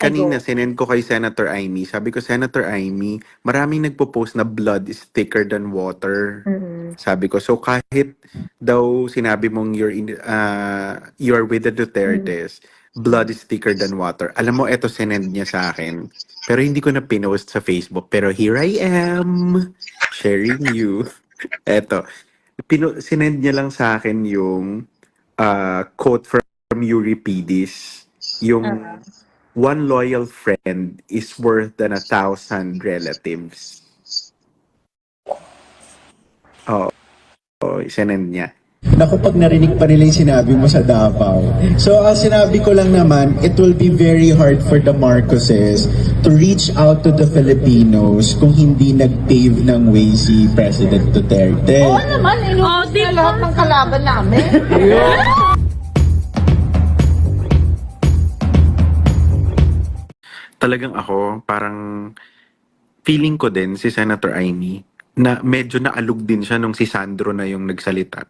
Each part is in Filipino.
Kanina, sinend ko kay Senator Amy. Sabi ko, Senator Amy, maraming nagpo-post na blood is thicker than water. Mm-mm. Sabi ko, so kahit daw sinabi mong you're, in, uh, you're with the Dutertes, blood is thicker than water. Alam mo, eto sinend niya sa akin. Pero hindi ko na pinost sa Facebook. Pero here I am, sharing you. Eto, pino, sinend niya lang sa akin yung uh, quote from Euripides. Yung Ah. One loyal friend is worth than a thousand relatives. Oh, oh sinend niya. Naku, pag narinig pa nila yung sinabi mo sa Davao. So, ang sinabi ko lang naman, it will be very hard for the Marcoses to reach out to the Filipinos kung hindi nag-pave ng way si President Duterte. Oo naman, inubos Oh, na lahat ng kalaban namin. Talagang ako, parang feeling ko din si Senator Amy na medyo naalog din siya nung si Sandro na yung nagsalita.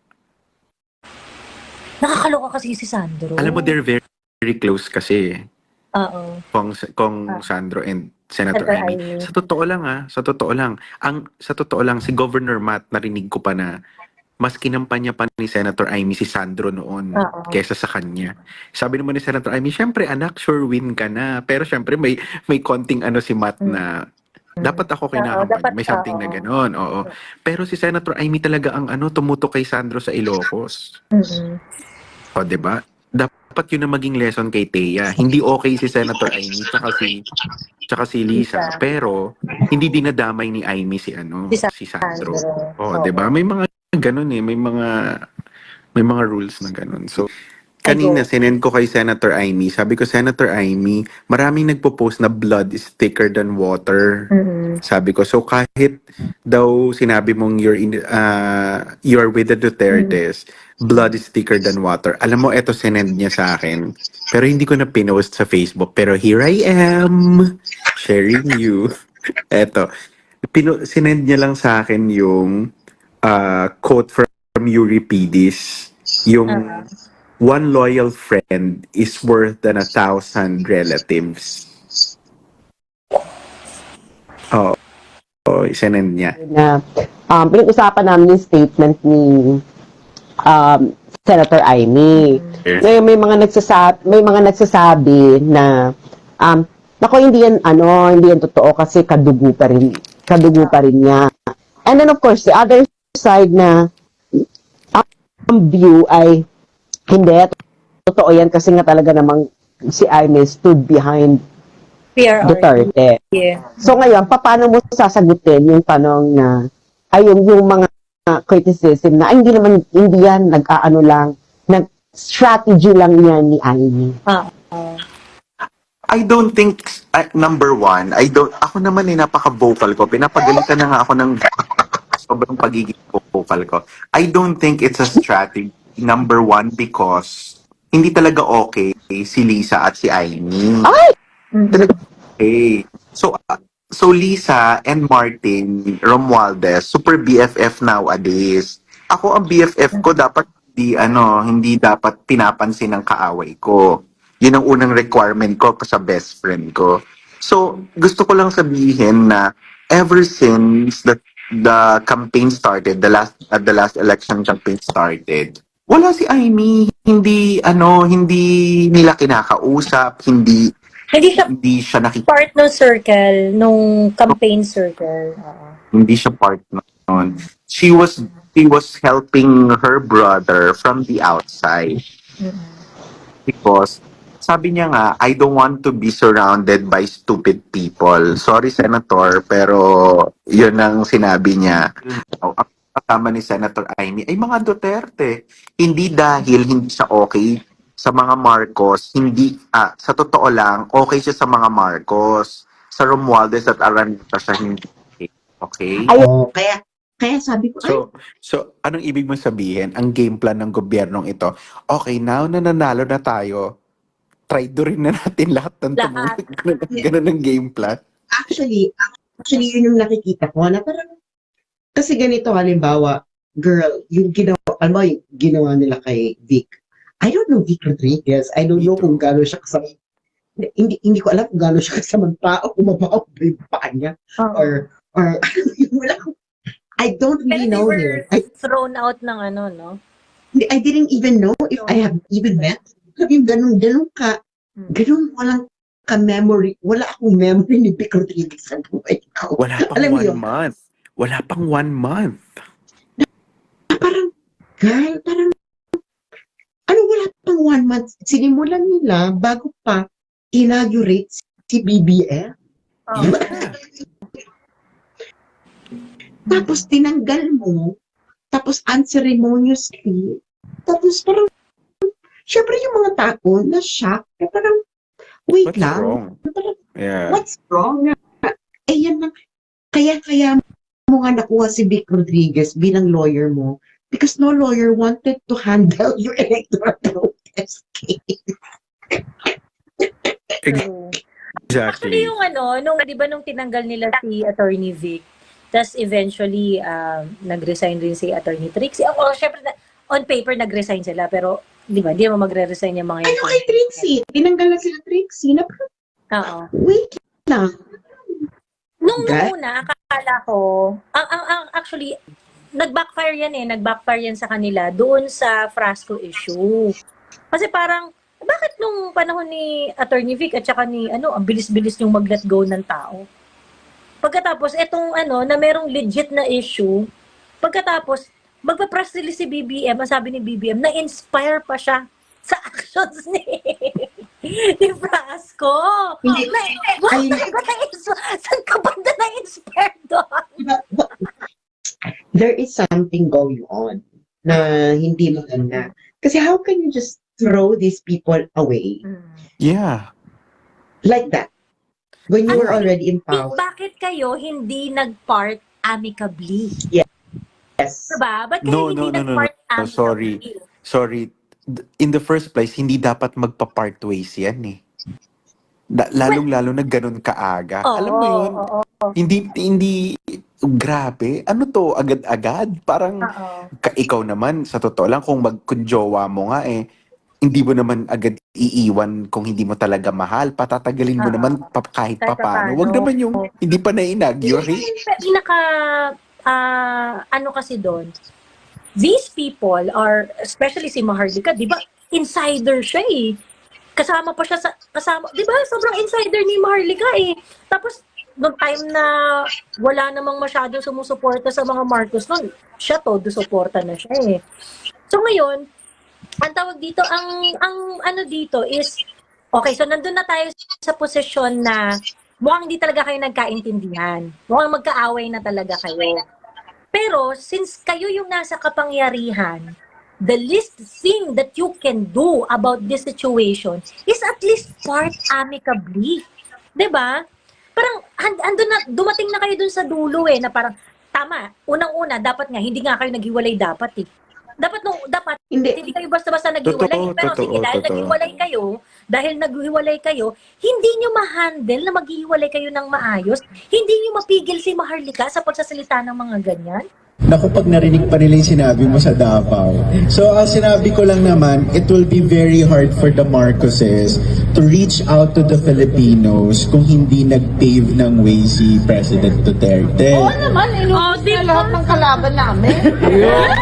Nakakaloka kasi si Sandro. Alam mo, they're very, very close kasi Oo. kung, kung Ah. Sandro and Senator Senator Amy. Amy. Sa totoo lang ah, sa totoo lang. Ang sa totoo lang si Governor Matt narinig ko pa na mas kinampanya pa ni Senator Amy si Sandro noon Oo. kaysa sa kanya. Sabi naman ni Senator Amy, syempre anak, sure win ka na. Pero syempre may may konting ano si Matt na dapat ako kinakampanya. May something na oo. gano'n. Oo. Pero si Senator Amy talaga ang ano tumutok kay Sandro sa Ilocos. Mm-mm. O, di ba? Dapat yun na maging lesson kay Thea. Hindi okay si Senator Amy tsaka si, tsaka si Lisa. Lisa. Pero, hindi dinadamay ni Amy si, ano, Si si Sandro. Sandro. O, Oo. di ba? May mga ganun eh. May mga, may mga rules na ganun. So, kanina, sinend ko kay Senator Amy. Sabi ko, Senator Amy, maraming nagpo-post na blood is thicker than water. Mm-mm. Sabi ko, so kahit daw sinabi mong you're, in, uh, you're with the Dutertes, blood is thicker than water. Alam mo, eto sinend niya sa akin. Pero hindi ko na pinost sa Facebook. Pero here I am, sharing you. Eto, pino, sinend niya lang sa akin yung uh, quote from Euripides. Yung Ah. one loyal friend is worth than a thousand relatives. Oh, oh, sinend niya. na um, pinag-usapan namin yung statement ni um, Senator Amy. Ngayon may mga nagsasabi, may mga nagsasabi na um, nako hindi yan ano, hindi yan totoo kasi kadugo pa rin kadugo pa rin niya. And then of course, the other side na ang view ay hindi totoo yan kasi nga talaga namang si Amy stood behind PRR. Duterte. Yeah. So ngayon, paano mo sasagutin yung tanong na ay yung, yung mga criticism na ay hindi naman hindi yan nag-aano lang nag strategy lang yan ni Amy. Ah. I don't think, uh, number one, I don't, ako naman eh, napaka-vocal ko. Pinapagalitan na nga ako ng sobrang pagiging vocal ko. I don't think it's a strategy, number one, because hindi talaga okay si Lisa at si Amy. Ay! Talaga okay. So, uh, so Lisa and Martin Romualdez, super BFF nowadays. Ako ang BFF ko dapat hindi ano, hindi dapat pinapansin ng kaaway ko. Yun ang unang requirement ko sa best friend ko. So, gusto ko lang sabihin na ever since the the campaign started, the last at the last election campaign started, wala si Amy, hindi ano, hindi nila kinakausap, hindi Hindi siya hindi siya nakik part ng circle, nung campaign circle. Oo. hindi siya part noon. She was she was helping her brother from the outside Mm-mm. because sabi niya nga, I don't want to be surrounded by stupid people. Sorry, Senator, pero yun ang sinabi niya. Oh, kasama ni Senator Amy ay mga Duterte. Hindi dahil hindi siya okay sa mga Marcos, hindi, ah, sa totoo lang, okay siya sa mga Marcos. Sa Romualdez at Araneta siya hindi okay. Okay? Ay, Kaya, kaya sabi ko, ay, So, so anong ibig mong sabihin? Ang game plan ng gobyernong ito, okay, now na nanalo na tayo, try rin na natin lahat ng tumulong. Ganun, ganun ang game plan. actually, actually yun yung nakikita ko na parang, kasi ganito halimbawa, girl, yung ginawa, ano yung ginawa nila kay Vic? I don't know Vic Rodriguez. I don't know kung gano'n siya kasama. hindi hindi ko alam kung gaano siya kasamang tao, kung mabaho ba yung paa niya, Oo. or, or, wala ko, I don't really know her. I, thrown out ng ano, no? I didn't even know if I have even met. Sabi yung ganun, ganun ka, Hmm. ganun walang ka-memory, wala akong memory ni Vic Rodriguez sa buhay ko. Wala pang Alam one yun? month. Wala pang one month. parang, girl, parang, ano wala pang one month, sinimulan nila bago pa inaugurate si BBF. Oo. Yeah. Tapos tinanggal mo, tapos unceremoniously, tapos parang, syempre yung mga tao na shock, na parang, wait What's lang, wrong? Parang, Yeah. what's wrong? Eh yan lang, kaya kaya mo nga nakuha si Vic Rodriguez bilang lawyer mo because no lawyer wanted to handle your electoral protest case. Exactly. Actually, yung ano, nung, di ba nung tinanggal nila si Attorney Vic, tas eventually, um, nag-resign rin si Attorney Trixie. Ako, syempre, na- on paper, nag-resign sila, pero, di ba, di mo magre-resign yung mga Ano kay Trixie? Tinanggal na sila Trixie na Oo. wait lang. Nung, Ga- una, akala ko, ang, ang, ang, actually, nag-backfire yan eh, nag-backfire yan sa kanila doon sa Frasco issue. Kasi parang, bakit nung panahon ni Attorney Vic at saka ni, ano, ang bilis-bilis yung mag-let go ng tao? Pagkatapos, etong ano, na merong legit na issue, pagkatapos, magpa-press release si BBM, ang sabi ni BBM, na-inspire pa siya sa actions ni, ni Frasco. Hindi. Na, what? Saan ka ba na na-inspire doon? There is something going on na hindi maganda. Kasi how can you just throw these people away Yeah. like that? When you were Ano, already in power. bakit kayo hindi nag-part amicably? Yes. Diba? Ba't kayo No, hindi no, no, no, nag-part no, amicably? sorry. Sorry. D- In the first place, hindi dapat magpa-part ways yan eh. Da- lalong-lalo na ganun kaaga. Oo, Alam mo yun? Oo, Hindi, hindi, grabe. Ano to, agad-agad? Parang, oo. ka, ikaw naman, sa totoo lang, kung mag, kung jowa mo nga eh, hindi mo naman agad iiwan kung hindi mo talaga mahal. Patatagalin mo Oo. naman pa, kahit Kahit pa paano. papaano. Huwag naman yung hindi pa na-inaugurate. Pinaka, ah, ano kasi doon, these people are, especially si Maharlika, di ba, insider siya eh. Kasama pa siya sa, kasama, di ba, sobrang insider ni Maharlika eh. Tapos, nung time na wala namang masyadong sumusuporta sa mga Marcos noon, siya todo suporta na siya eh. So ngayon, ang tawag dito, ang ang ano dito is okay, so nandun na tayo sa posisyon na mukhang hindi talaga kayo nagkaintindihan. Mukhang magkaaway na talaga kayo. Pero since kayo yung nasa kapangyarihan, the least thing that you can do about this situation is at least part amicably. ba? Parang and, andun na dumating na kayo dun sa dulo eh na parang tama, unang-una dapat nga hindi nga kayo naghiwalay dapat eh. Dapat nung dapat Hindi. hindi kayo basta-basta naghiwalay. Totoo, Pero totoo, sige, dahil totoo. naghiwalay kayo, dahil naghiwalay kayo, hindi nyo ma-handle na maghiwalay kayo ng maayos. Hindi nyo mapigil si Maharlika sa pagsasalita ng mga ganyan. Naku, pag narinig pa nila yung sinabi mo sa Davao. So, ang sinabi ko lang naman, it will be very hard for the Marcoses to reach out to the Filipinos kung hindi nag-pave ng way si President Duterte. naman, inutos Oh, na lahat ng kalaban namin.